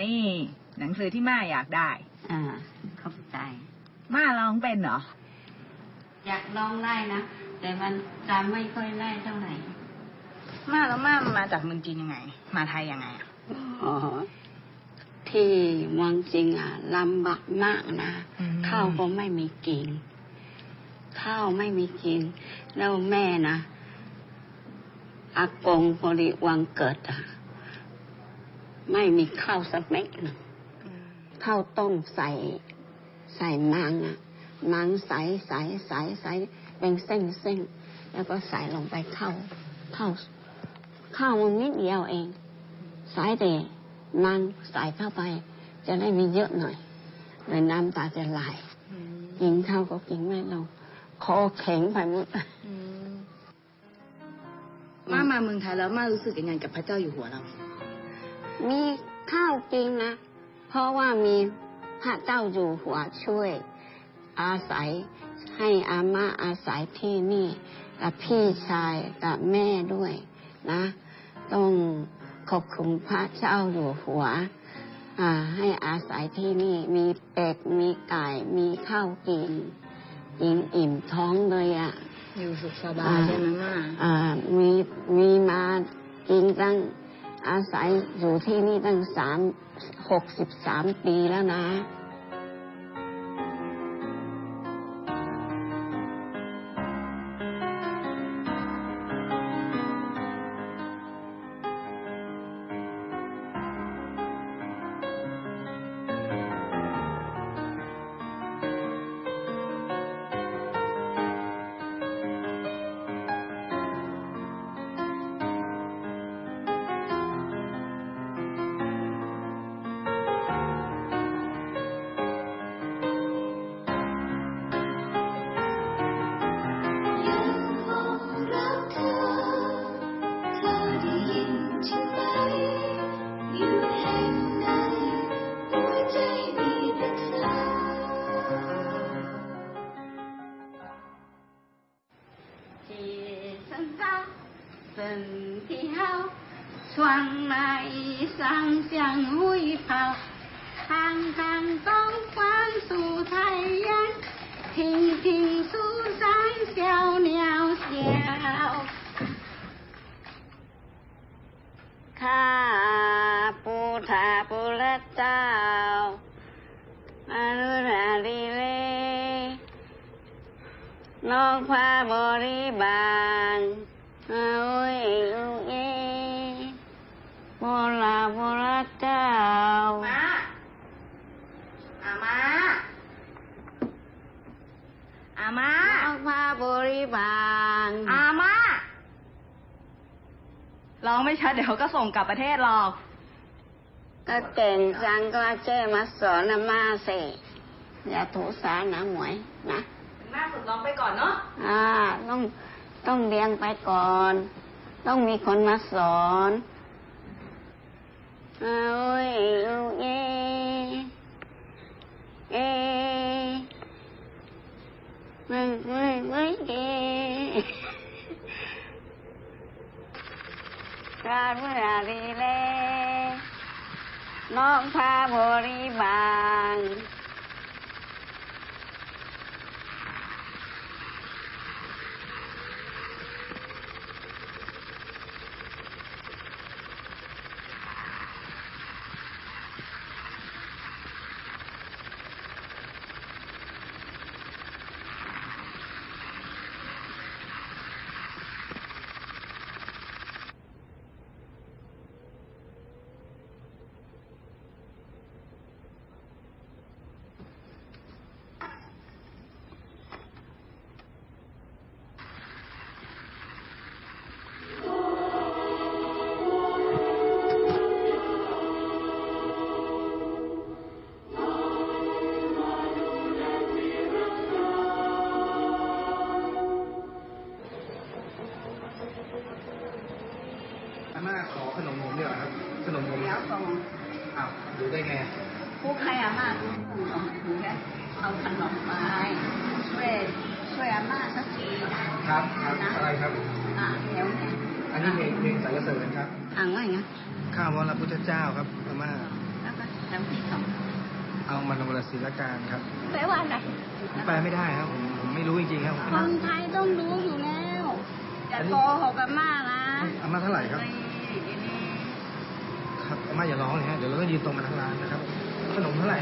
นี่ หนังสือที่ม่าอยากได้ อ่าเข้าใจ ม่าร้องเป็นเหรอ อยากลองไล่นะ แต่มันจำไม่ค่อยไล่เท่าไหร่ ม่าแล้วม่ามาจากเมืองจีนยังไง มาไทยยังไงอะอ๋อที่เมืองจริงอะลำบากมากนะข้าวก็ไม่มีกินข้าวไม่มีกิน แล้วแม่นะอากงพอดีวันเกิดอะ ไม่มีข้าวสักเม็ดหนึงข้าวต้มใส่ใส่มังอะมังใสใสใสใสเป็นเส้นเส้นแล้วก็ใส่ลงไปเข้าเข้าข้าวมันนิดเดียวเองใส่แต่มังใส่เข้าไป จะได้มีเยอะหน่อยเลยน้ำตาจะไหลกินข้าวก็กินไม่ลงคอแข็งไปหมดม่ามาเมืองไทยแล้วม่ารู้สึกยังไงกับพระเจ้าอยู่หัวเรา มีข้าวกินนะ เพราะว่ามีพระเจ้าอยู่หัวช่วย อาศัยให้อาม่าอาศัยที่นี่กับพี่ชายกับแม่ด้วยนะ ต้องขอบคุณพระเจ้าอยู่หัวอ่าให้อาศัยที่นี่มีเป็ดมีไก่มีข้าวกินกินอิ่มท้องเลยอะ อยู่สุขสบาอ่ายใช่ไหมม่าอ่ามีมีมากินตั้ง อาศัยอยู่ที่นี่ตั้งสามหกสิบสามปีแล้วนะ อย่างมุ้ยเผาทางทางต้องความสู่ไทยยันทิ้ท่ายเสีเหนีาปูาละเอาลีเลน้องพาบริบ ร้องไม่ชัดเดี๋ยวเขาก็ส่งกลับประเทศหรอกก็เก่งจังก็เจ้มาสอนนะมาสิอย่าถูสานะหมวยนะแม่ฝึกร้องไปก่อนเนาะอ่าต้องต้องเรียนไปก่อน ต้องมีคนมาสอนเอาไว้ลูกเอเอไม่ไม่ไม่เอ กาเมื่อรีเลน้องพาบริบาง อาม่าขอขนมผมเดี๋ยวาครับขนมผมเดี๋ยวส่งอ้าวดูได้ไงผู้ใครอาม่ารู้ขนมถึงได้เอาขนมไปช่วยช่วยอาม่าสักทีนะครับครับนะอะไรครับอะเดี๋ยวเนี่ยอันนี้เพลงเพลงสรรเสริญครับอ่านว่าอย่างไงข้าววรพุทธเจ้าครับอาม่าแล้วก็แล้วที่สองเอามันวรศิลการครับแปลว่าอะไรแปลไม่ได้ครับผมผมไม่รู้จริงๆครับผมคนไทยต้องรู้อยู่แล้วอย่าโกหกอาม่านะอาม่าเท่าไหร่ครับนี่นี่ ครับอาม่าอย่าร้องเลยฮะเดี๋ยวเราต้องยืนตรงกันทั้งร้านนะครับ ขนมเท่าไหร่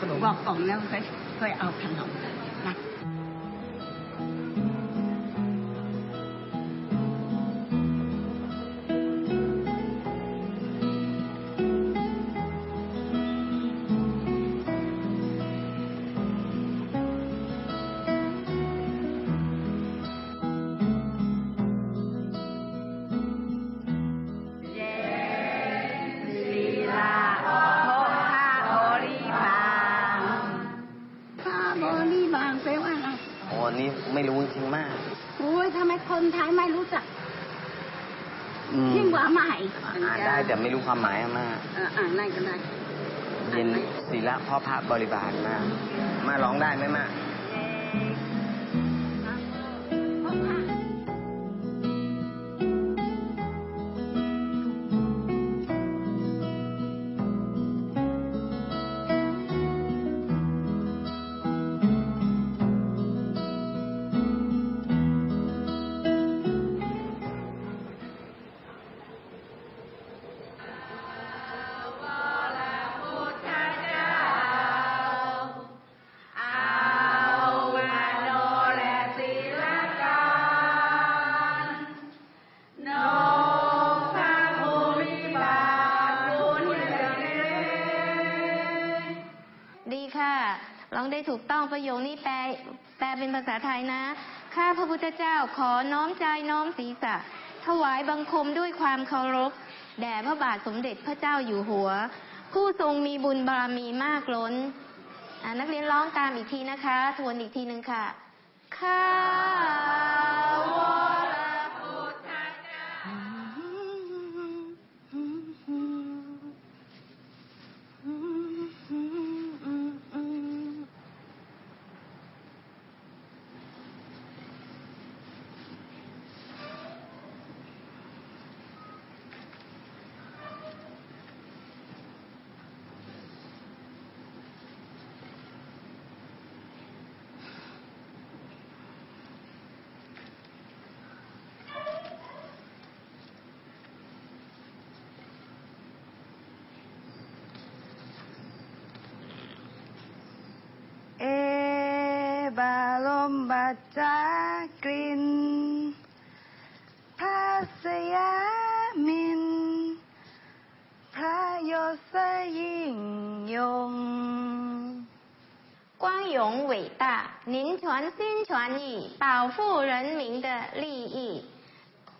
ขนมบอกกล่องแล้วเคยเคยเอาขนม ยิ่งกว่าใหม่อ่านได้แต่ไม่รู้ความหมายอะมากเอออ่านได้ก็ได้เย็นศีละพ่อพระบริบาลมากมาร้องได้ไหมมา ต้องประโยคนี้แปลแปลเป็นภาษาไทยนะ ข้าพระพุทธเจ้าขอน้อมใจน้อมศีรษะ ถวายบังคมด้วยความเคารพ แด่พระบาทสมเด็จพระเจ้าอยู่หัว ผู้ทรงมีบุญบารมีมากล้น นักเรียนร้องตามอีกทีนะคะ ทวนอีกทีหนึ่งค่ะ ข้าวรพุทธเจ้า เอบาล มบาจากรินภาษยามิน พระยศยิ่งยง 光荣伟大，您全心全意保护人民的利益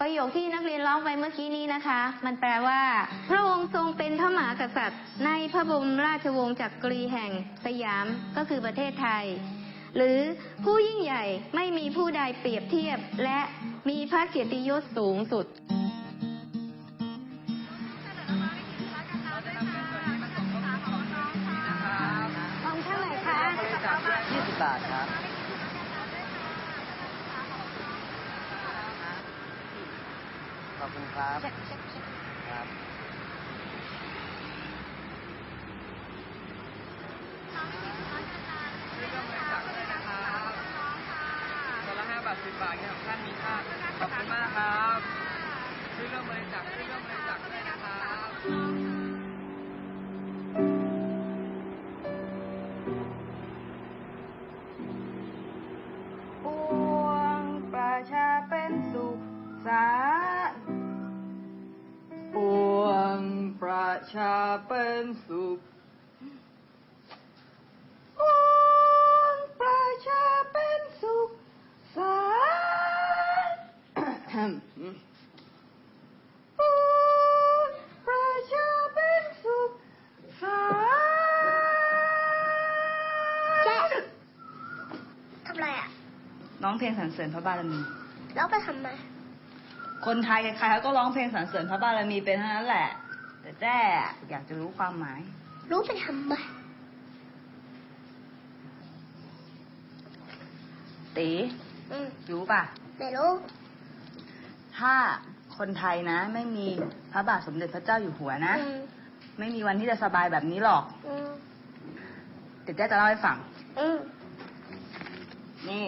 ประโยคที่นักเรียนร้องไปเมื่อกี้นี้นะคะ มันแปลว่า พระองค์ทรงเป็นพระมหากษัตริย์ ในพระบรมราชวงศ์จักรีแห่งสยามก็คือประเทศไทย หรือผู้ยิ่งใหญ่ไม่มีผู้ใดเปรียบเทียบ และมีพระเกียรติยศสูงสุดของเท่าไหร่คะ20บาทครับขอบคุณครับ ครับ คนละห้า บาทสิบบาทเนี่ยของท่านมีค่าขอบคุณมากครับช่วยเรื่องบริจาคช่วยเรื่องบริจาคด้วยนะครับ เพลงสรรเสริญพระบารมี แล้วไปทำไม คนไทยใครๆเขาก็ร้องเพลงสรรเสริญพระบารมีเป็นเท่านั้นแหละ แต่แจ้อยากจะรู้ความหมาย รู้ไปทำไมตีอืมรู้ป่ะ ไม่รู้ ถ้าคนไทยนะ ไม่มีพระบาทสมเด็จพระเจ้าอยู่หัวนะอืมไม่มีวันที่จะสบายแบบนี้หรอกอืมเดี๋ยวแจ้จะเล่าให้ฟังอืมนี่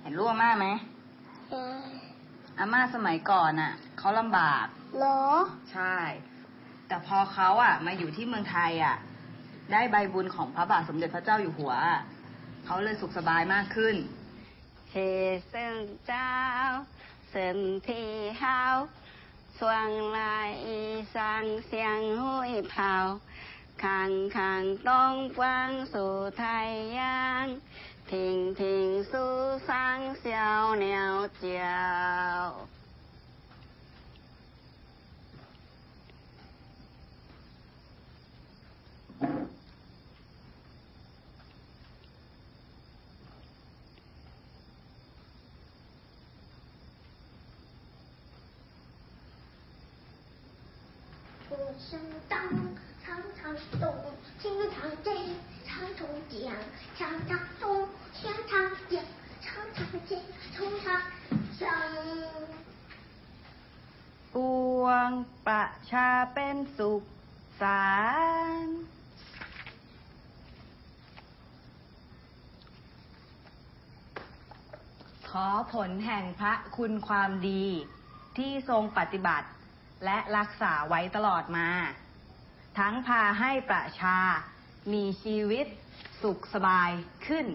เห็นรูปอาม่าไหมเอ่ออาม่าสมัยก่อนอะเขาลำบากเหรอ ใช่ แต่พอเขาอะ มาอยู่ที่เมืองไทยอะ ได้ใบบุญของพระบาทสมเด็จพระเจ้าอยู่หัวอะเขาเลยสุขสบายมากขึ้นเฮเซิงเจ้าเซินที่เฮาสวงลายอีสังเสียงห้วยเผาข้างข้างต้องกวางสู่ไทยยาง 亭亭树上小鸟叫。声，经常在长虫，常常讲，常常见，常常想。 ปวงประชาเป็นสุขสารขอผลแห่งพระคุณความดี ที่ทรงปฏิบัติ และรักษาไว้ตลอดมา ทั้งพาให้ประชา มีชีวิตสุขสบายขึ้น